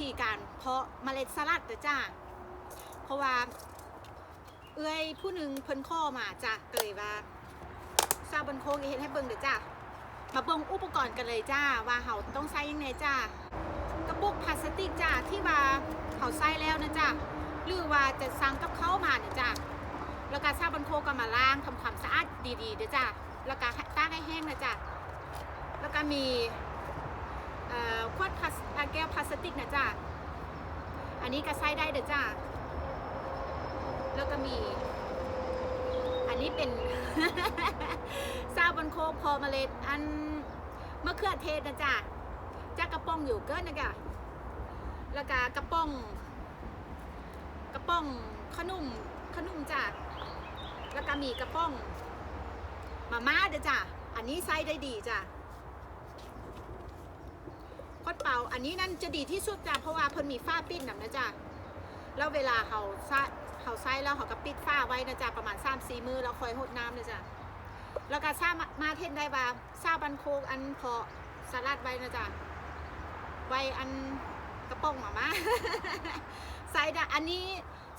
ธีการเพาะเมล็ดสลัดเด้อจ้า เพราะว่า เอ้ยผู้หนึ่งเพิ่นข้อมาจ้ะก็เลยว่าซาบนโคงเฮ็ดให้เบิ่งเด้อจ้ามาเบิ่งอุปกรณ์กันเลยจ้า ว่าเฮาต้องใช้ยังไงจ้ากระปุกพลาสติกจ้าที่ว่าเฮาใช้แล้วนะจ้าหรือว่าจะสั่งกับเขามาเนี่ยจ้าแล้วก็ซาบนโคก็มาล้างทำความสะอาดดีๆเด้อจ้าแล้วก็ตากให้แห้งนะจ้าแล้วก็มี ขวดพลาสแก้วพลาสติกนะจ้าอันนี้ก็ใช้ได้เด้อจ้าแล้วก็มี อันนี้เป็นซาบอนโคพอเมล็ดอันมะเขือเทศนะจ๊ะจ้ากระป๋องอยู่เกินนะจ๊ะแล้วก็กระป๋อง กระป๋องขนุ่มขนุ่มจ้ะแล้วก็มีกระป๋องมาม่าเด้อจ้ะ อันนี้ไซส์ได้ดีจ้ะ พดเป่า อันนี้นั่นจะดีที่สุดจ้ะเพราะว่าเพิ่นมีฝ้าปิ้นนำนะจ๊ะแล้วเวลาเขาซะเขาใส่แล้วเขาก็ปิดฝ้าไว้นะจ๊ะประมาณ3ามสี่มือแล้วคอยหดน้ำนะจ๊ะแล้วก็ซามามาเทนได้ว่าซาบันโคกอันเพาะสลัดไว้นะจ๊ะไว้อันกระป๋องหมามาใส่ดะอันนี้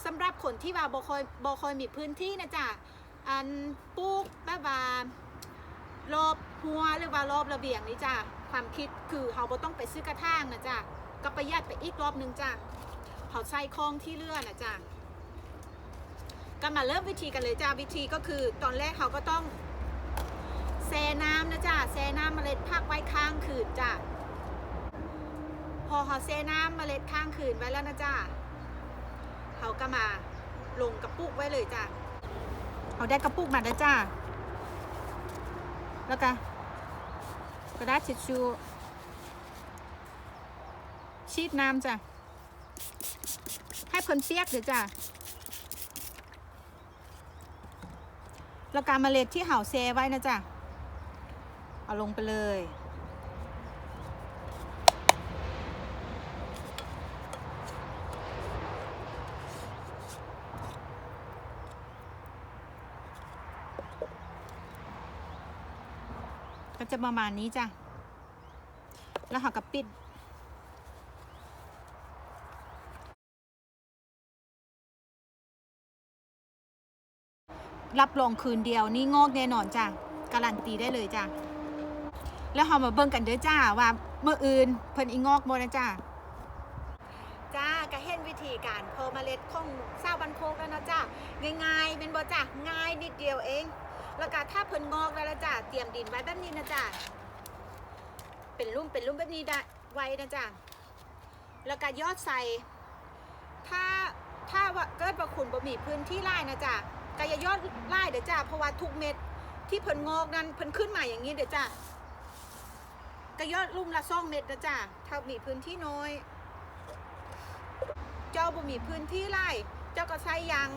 สำหรับคนที่ว่าบ่คอยบ่คอยมีพื้นที่นะจ๊ะอันปลูกแบบว่ารอบหัวหรือว่ารอบระเบียงนี่จ้ะ ความคิดคือเขาบ่ต้องไปซื้อกระถางนะจ๊ะก็ประหยัดไปอีกรอบหนึงจ้ะเขาใส่คลองที่เลื่อนนะจ๊ะก็มาเริ่มวิธีกันเลยจ้าวิธีก็คือตอนแรกเขาก็ต้องแช่น้ำนะจ๊ะแช่น้ำเมล็ดพักไว้ค้างคืนจ้ะพอเขาแช่น้ำเมล็ดค้างคืนไว้แล้วนะจ๊ะเขาก็มาลงกระปุกไว้เลยจ้ะเขาได้กระปุกมาแล้วจ้ะแล้วก็ กระดาษทิชชู่ชีดน้ำจ้ะ ให้เพิ่นเปียกเดี๋ยวจ้ะแล้วการเมล็ดที่เห่าเซไว้นะจ้ะ เอาลงไปเลย จะประมาณนี้จ้ะ แล้วเขาก็ปิดรับรองคืนเดียวนี่งอกแน่นอนจ้ะการันตีได้เลยจ้ะแล้วเรามาเบิ่งกันเด้อจ้าว่าเมื่ออื่นเพิ่นอีงอกบ่นะจ้าจ้าก็เห็นวิธีการเพอเมล็ดของซาบันโคกแล้วนะจ้าง่ายๆเป็นบ่จ้าง่ายนิดเดียวเอง แล้วก็ถ้าเพิ่นงอกแล้วนะจ้าเตรียมดินไว้แบบนี้นะจ้าเป็นลุ่มเป็นลุ่มแบบนี้ได้ไว้นะจ้าแล้วก็ยอดใส่ถ้าถ้าว่าเกิดว่าคุณบ่มีพื้นที่ไร่นะจ๊ะก็อย่ายอดไร่เดี๋ยวจ้าเพราะว่าทุกเม็ดที่เพิ่นงอกนั้นเพิ่นขึ้นมาอย่างนี้เดี๋ยวจ้าก็ยอดลุ่มละสองเม็ดนะจ๊ะถ้ามีพื้นที่น้อย เจ้าบ่มีพื้นที่ไร่ เจ้าก็ใช้ยาง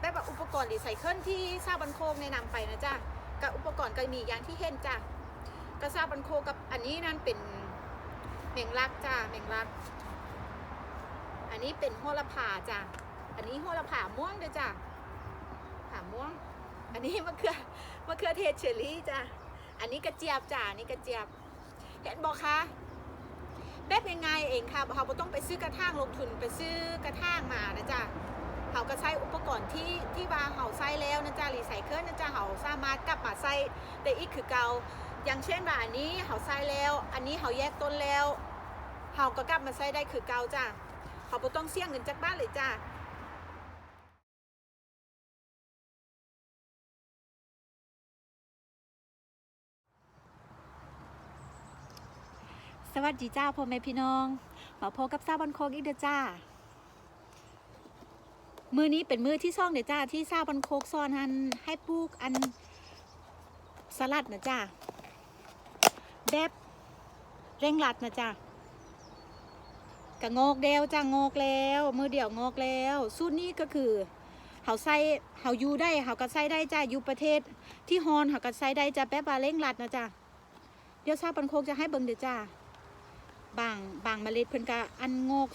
แบบอุปกรณ์รีไซเคิลที่ซาบันโคงแนะนำไปนะจ๊ะกับอุปกรณ์ก็มีอย่างที่เห็นจ้ะกระซาบันโคกับอันนี้นั่นเป็นแมงลักจ้าแมงลัก อันนี้เป็นโหระพาจ้ะอันนี้โหระพาม่วงเด้อจ้ะผาม่วง อันนี้มะเขือมะเขือเทศเชอรี่จ้ะอันนี้กระเจี๊ยบจ้ะอันนี่กระเจี๊ยบ เห็นบอกคะแบบง่ายๆเองค่ะเราต้องไปซื้อกระถางลงทุนไปซื้อกระถางมานะจ๊ะเขา อุปกรณ์ที่ที่ว่าเขาใช้แล้วนะจ๊ะรีไซเคิลนะจ๊ะเขาสามารถกลับมาใช้ได้อีกคือเก่าอย่างเช่นว่าอันนี้เขาใช้แล้ว อันนี้เขาแยกต้นแล้วเขาก็กลับมาใช้ได้คือเก่าจ้ะเขาบ่ต้องเสี่ยงเงินจากบ้านเลยจ้าสวัสดีจ้าพ่อแม่พี่น้อง มาพบกับซาบันโคกอีกเด้อจ้า มือนี้เป็นมือที่ซ่องเด้อจ้าที่ซาบันโคกซ่อนหันให้ปลูกอันสลัดนะจ้าแบบเร่งรัดนะจ้ากะงอกแล้วจ้างอกแล้ว มือเดี่ยวงอกแล้ว สูตรนี้ก็คือเขาใส่เขาอยู่ได้เขาก็ใส่ได้จ้าอยู่ประเทศ ที่ฮอนเขาก็ใส่ได้จ้าแป๊บบาเร่งรัดนะจ้าเดี๋ยวซาบันโคกจะให้เบิ่งเดี๋ยวจ้าบางบางเมล็ดเพิ่นกะอันงอก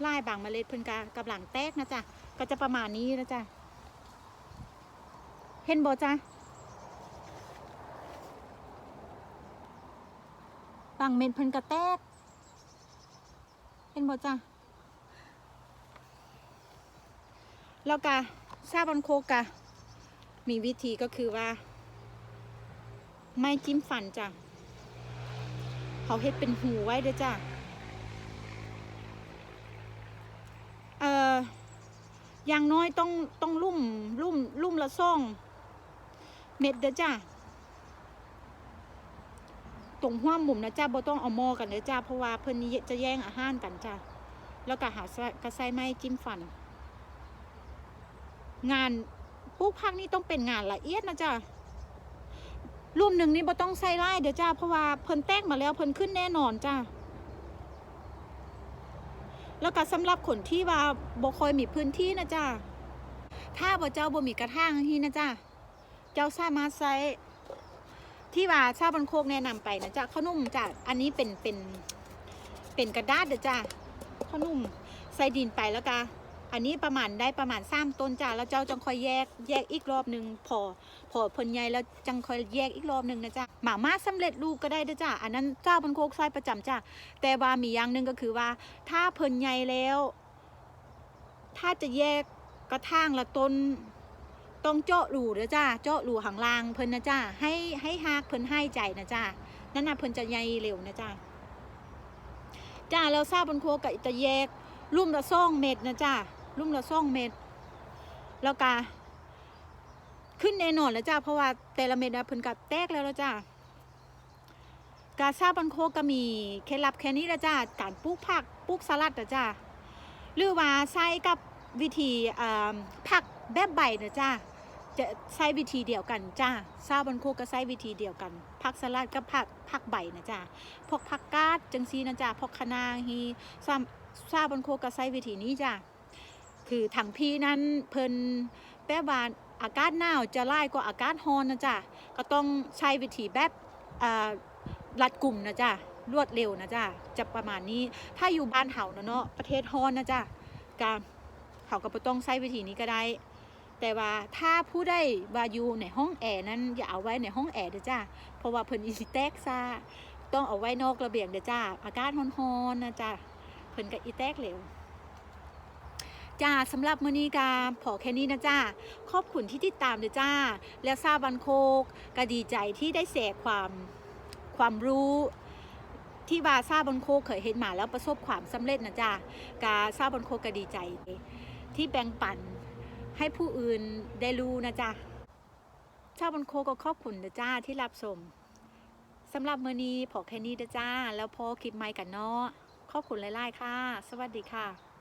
ไล่บางเมล็ดเพิ่นกะกำลังแตกนะจ้า ก็จะประมาณนี้นะจ้าเห็นบ่จ้าบบางเม็ดเพิ่นกระแตก เห็นบ่จ้ะ แล้วก็ซาบันโคกะ มีวิธีก็คือว่า ไม่จิ้มฟันจ้ะ เขาเฮ็ดเป็นหูไว้เด้อจ้ะ เอ่อ อย่างน้อยต้องต้องลุ่มลุ่มลุ่มละซ่องเม็ดเด้อจ้ะตรงหัวมุมนะจ้าบ่ต้องเอาหม้อกันเด้อจ้าเพราะว่าเพิ่นนี่จะแย่งอาหารกันจ้าแล้วก็หากระใส่ไม้จิ้มฟัน งานปลูกผักนี่ต้องเป็นงานละเอียดนะจ้ารูมหนึ่งนี่บ่ต้องใส่ไล่เด้อจ้าเพราะว่าเพิ่นแตกมาแล้วเพิ่นขึ้นแน่นอนจ้า แล้วก็สำหรับคนที่ว่าบ่คอยมีพื้นที่นะจ้าถ้าบ่เจ้าบ่มีกระถางที่นะจ้าเจ้าสามารถใช้ที่ว่าชาวบันโคกแนะนำไปนะจ้าข้าวนุ่มจ้าอันนี้เป็นเป็นเป็นกระดาษเด้อจ้าข้าวนุ่มใส่ดินไปแล้วก็ อันนี้ประมาณได้ประมาณสามต้นจ้าแล้วเจ้าจังค่อยแยกแยกอีกรอบหนึ่งพอพอผลใหญ่แล้วจังค่อยแยกอีกรอบหนึ่งนะจ้าหมาม่าสำเร็จรูปก็ได้ด้อจ้าอันนั้นเจ้าบนโคกใส่ประจำจ้าแต่ว่ามีอย่างหนึ่งก็คือว่า ถ้าเพิ่นใหญ่แล้ว ถ้าจะแยกกระถางละต้นต้องเจาะรูเด้อจ้าเจาะรูหางลางเพิ่นนะจ้าให้ให้หากเพิ่นให้ใจนะจ้านั่นน่ะเพิ่นจะใหญ่เร็วนะจ้าจ้าแล้วทราบบนโคกะจะแยกลุ่มละซ่องเม็ดนะจ้า ลุ่มละซ่องเม็ดแล้วก็ขึ้นแน่นอนแล้วจ้าเพราะว่าแต่ละเม็ดนะเพิ่นกับแตกแล้วแล้วจ้าการทราบันโคก็มีเคล็ดลับแค่นี้ละจ้าการปลูกผักปลูกสลัดนะจ้าหรือว่าใช้กับวิธีผักแบบใบนะจ้าจะใช้วิธีเดียวกันจ้าซาบันโคก็ใช้วิธีเดียวกันผักสลัดกับผักผักใบนะจ้าพวกผักกาดจังซีนะจ้าพวกคะนาฮีซาซาบันโคก็ใช้วิธีนี้จ้า คือถังพีนั้นเพิ่นแปลว่าอากาศหนาวจะไล่กว่าอากาศร้อนนะจ้าก็ต้องใช้วิธีแบบรัดกลุ่มนะจ้ารวดเร็วนะจ้าจะประมาณนี้ถ้าอยู่บ้านเฮาเนาะประเทศร้อนนะจ้ากาเขาก็บ่ต้องใช้วิธีนี้ก็ได้ แต่ว่าถ้าผู้ได้วาอยู่ในห้องแอร์นั้นอย่าเอาไว้ในห้องแอร์เด้อจ้าเพราะว่าเพิ่นอีสิแตกซาต้องเอาไว้นอกระเบียงเด้อจ้าอากาศร้อนๆนะจ้าเพิ่นก็อีแตกเหลว จ้าสำหรับมื้อนี้กาพอแค่นี้นะจ้าขอบคุณที่ติดตามเด้อจ้า แล้วซาบันโคกก็ดีใจที่ได้แชร์ความความรู้ที่ว่าซาบันโคกเคยเห็นมาแล้วประสบความสำเร็จนะจ้ากาซาบันโคกก็ดีใจ ที่แบ่งปันให้ผู้อื่นได้รู้นะจ๊ะชาบันโคก็ขอบคุณนะจ้าที่รับชมสำหรับมื้อนี้พอแค่นี้นะจ้า แล้วพอคลิปใหม่กันเนาะขอบคุณหลายๆค่ะ สวัสดีค่ะ